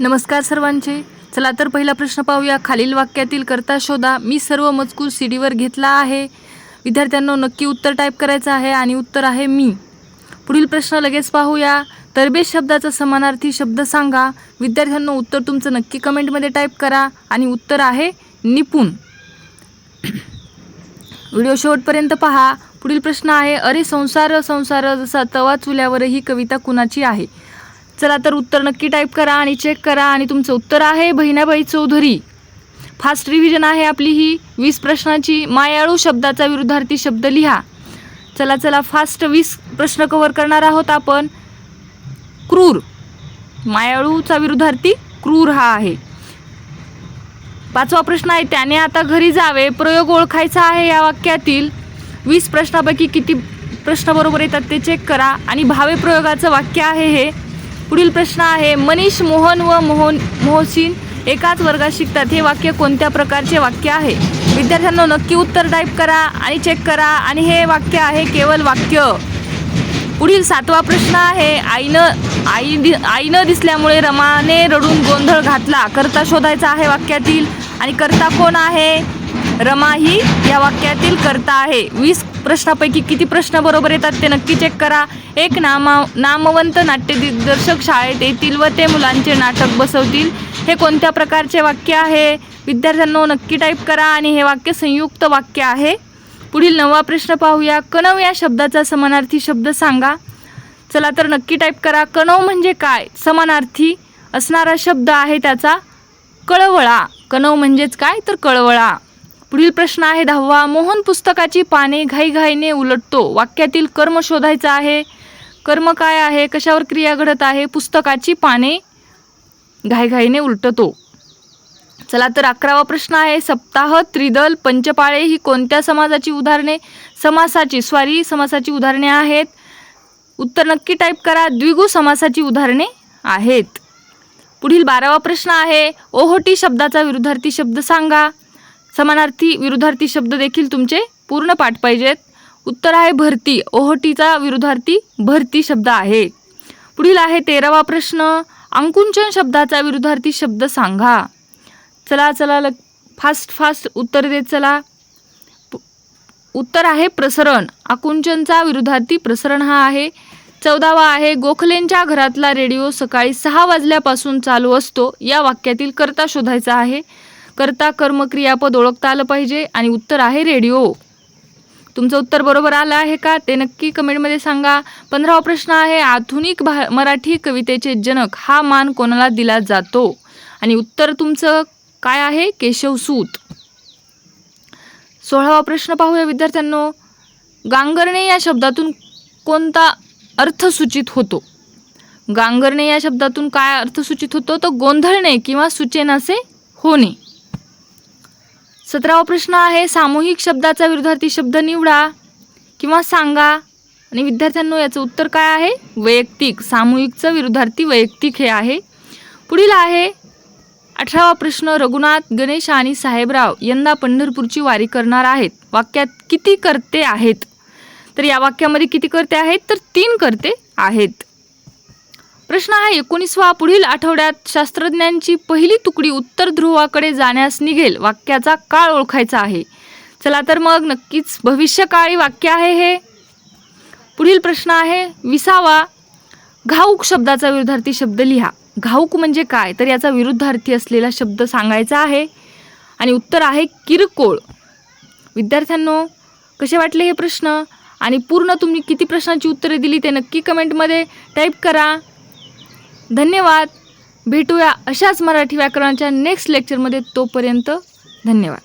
नमस्कार सर्वांचे. चला तर पहिला प्रश्न पाहूया. खालील वाक्यातील करता शोधा. मी सर्व मजकूर सी डीवर घेतला आहे. विद्यार्थ्यांना नक्की उत्तर टाईप करायचं आहे आणि उत्तर आहे मी. पुढील प्रश्न लगेच पाहूया. तरबेज शब्दाचा समानार्थी शब्द सांगा. विद्यार्थ्यांना उत्तर तुमचं नक्की कमेंटमध्ये टाईप करा आणि उत्तर आहे निपुण. व्हिडिओ शेवटपर्यंत पहा. पुढील प्रश्न आहे अरे संसार संसार जसा तवा चुल्यावर ही कविता कुणाची आहे? चला तर उत्तर नक्की टाईप करा आणि चेक करा आणि तुमचं उत्तर आहे बहिणाबाई चौधरी. फास्ट रिव्हिजन आहे आपली ही. वीस प्रश्नाची मायाळू शब्दाचा विरुद्धार्थी शब्द लिहा. चला चला फास्ट वीस प्रश्न कव्हर करणार आहोत आपण. क्रूर. मायाळूचा विरुद्धार्थी क्रूर हा आहे. पाचवा प्रश्न आहे त्याने आता घरी जावे प्रयोग ओळखायचा आहे या वाक्यातील. वीस प्रश्नापैकी किती प्रश्न बरोबर येतात ते चेक करा. आणि भावे प्रयोगाचं वाक्य आहे हे. पुढील प्रश्न आहे मनीष मोहन व मोहन मोहसिन एकाच वर्गात शिकतात. हे वाक्य कोणत्या प्रकारचे वाक्य आहे? विद्यार्थ्यांना नक्की उत्तर टाईप करा आणि चेक करा. आणि हे वाक्य आहे केवळ वाक्य. पुढील सातवा प्रश्न आहे आईनं आई दि आईनं दिसल्यामुळे रमाने रडून गोंधळ घातला. करता शोधायचा आहे वाक्यातील. आणि करता कोण आहे? रमा ही या वाक्यातील करता आहे. वीस प्रश्नापैकी किती प्रश्न बरोबर येतात ते नक्की चेक करा. एक नामा नामवंत नाट्य दिग्दर्शक शाळेत येतील व ते मुलांचे नाटक बसवतील. हे कोणत्या प्रकारचे वाक्य आहे? विद्यार्थ्यांनो नक्की टाईप करा आणि हे वाक्य संयुक्त वाक्य आहे. पुढील नवा प्रश्न पाहूया. कणव या शब्दाचा समानार्थी शब्द सांगा. चला तर नक्की टाईप करा. कणव म्हणजे काय? समानार्थी असणारा शब्द आहे त्याचा कळवळा. कणव म्हणजेच काय? तर कळवळा. पुढील प्रश्न आहे दहावा. मोहन पुस्तकाची पाने घाईघाईने उलटतो. वाक्यातील कर्म शोधायचं आहे. कर्म काय आहे? कशावर क्रिया घडत आहे? पुस्तकाची पाने घाईघाईने उलटतो. चला तर अकरावा प्रश्न आहे. सप्ताह त्रिदल पंचपाळे ही कोणत्या समाजाची उदाहरणे? समासाची स्वारी समासाची उदाहरणे आहेत. उत्तर नक्की टाईप करा. द्विगु समासाची उदाहरणे आहेत. पुढील बारावा प्रश्न आहे. ओहोटी शब्दाचा विरुद्धार्थी शब्द सांगा. समानार्थी विरुद्धार्थी शब्द देखील तुमचे पूर्ण पाठ पाहिजेत. उत्तर आहे भरती. ओहोटीचा विरुद्धार्थी भरती शब्द आहे. पुढील आहे तेरावा प्रश्न. अंकुंचन शब्दाचा विरुद्धार्थी शब्द सांगा. चला चला लग फास्ट फास्ट उत्तर देत चला. उत्तर आहे प्रसरण. आकुंचनचा विरुद्धार्थी प्रसरण हा आहे. चौदावा आहे गोखलेंच्या घरातला रेडिओ सकाळी सहा वाजल्यापासून चालू असतो. या वाक्यातील कर्ता शोधायचा आहे. कर्ता कर्म क्रियापद ओळखता आलं पाहिजे आणि उत्तर आहे रेडिओ. तुमचं उत्तर बरोबर आलं आहे का? ते नक्की कमेंटमध्ये सांगा. पंधरावा प्रश्न आहे आधुनिक भा मराठी कवितेचे जनक हा मान कोणाला दिला जातो? आणि उत्तर तुमचं काय आहे? केशवसूत सोळावा प्रश्न पाहूया विद्यार्थ्यांनो. गांगरणे या शब्दातून कोणता अर्थ सूचित होतो? गांगरणे या शब्दातून काय अर्थ सूचित होतो? तर गोंधळणे किंवा सुचेनासे होणे. सतरावा प्रश्न आहे सामूहिक शब्दाचा विरुद्धार्थी शब्द निवडा किंवा सांगा. आणि विद्यार्थ्यांनो याचं उत्तर काय आहे? वैयक्तिक. सामूहिकचं विरुद्धार्थी वैयक्तिक हे आहे. पुढील आहे अठरावा प्रश्न रघुनाथ गणेश आणि साहेबराव यंदा पंढरपूरची वारी करणार आहेत. वाक्यात किती करते आहेत? तर या वाक्यामध्ये किती करते आहेत? तर तीन करते आहेत. प्रश्न आहे एकोणीसवा पुढील आठवड्यात शास्त्रज्ञांची पहिली तुकडी उत्तर ध्रुवाकडे जाण्यास निघेल वाक्याचा काळ ओळखायचा आहे. चला तर मग नक्कीच भविष्यकाळी वाक्य आहे हे. पुढील प्रश्न आहे विसावा. घाऊक शब्दाचा विरुद्धार्थी शब्द लिहा. घाऊक म्हणजे काय? तर याचा विरुद्धार्थी असलेला शब्द सांगायचा आहे. आणि उत्तर आहे किरकोळ. विद्यार्थ्यांनो कसे वाटले हे प्रश्न? आणि पूर्ण तुम्ही किती प्रश्नांची उत्तरे दिली ते नक्की कमेंटमध्ये टाईप करा. धन्यवाद. भेटूया अशाच मराठी व्याकरणाच्या नेक्स्ट लेक्चरमध्ये तोपर्यंत धन्यवाद.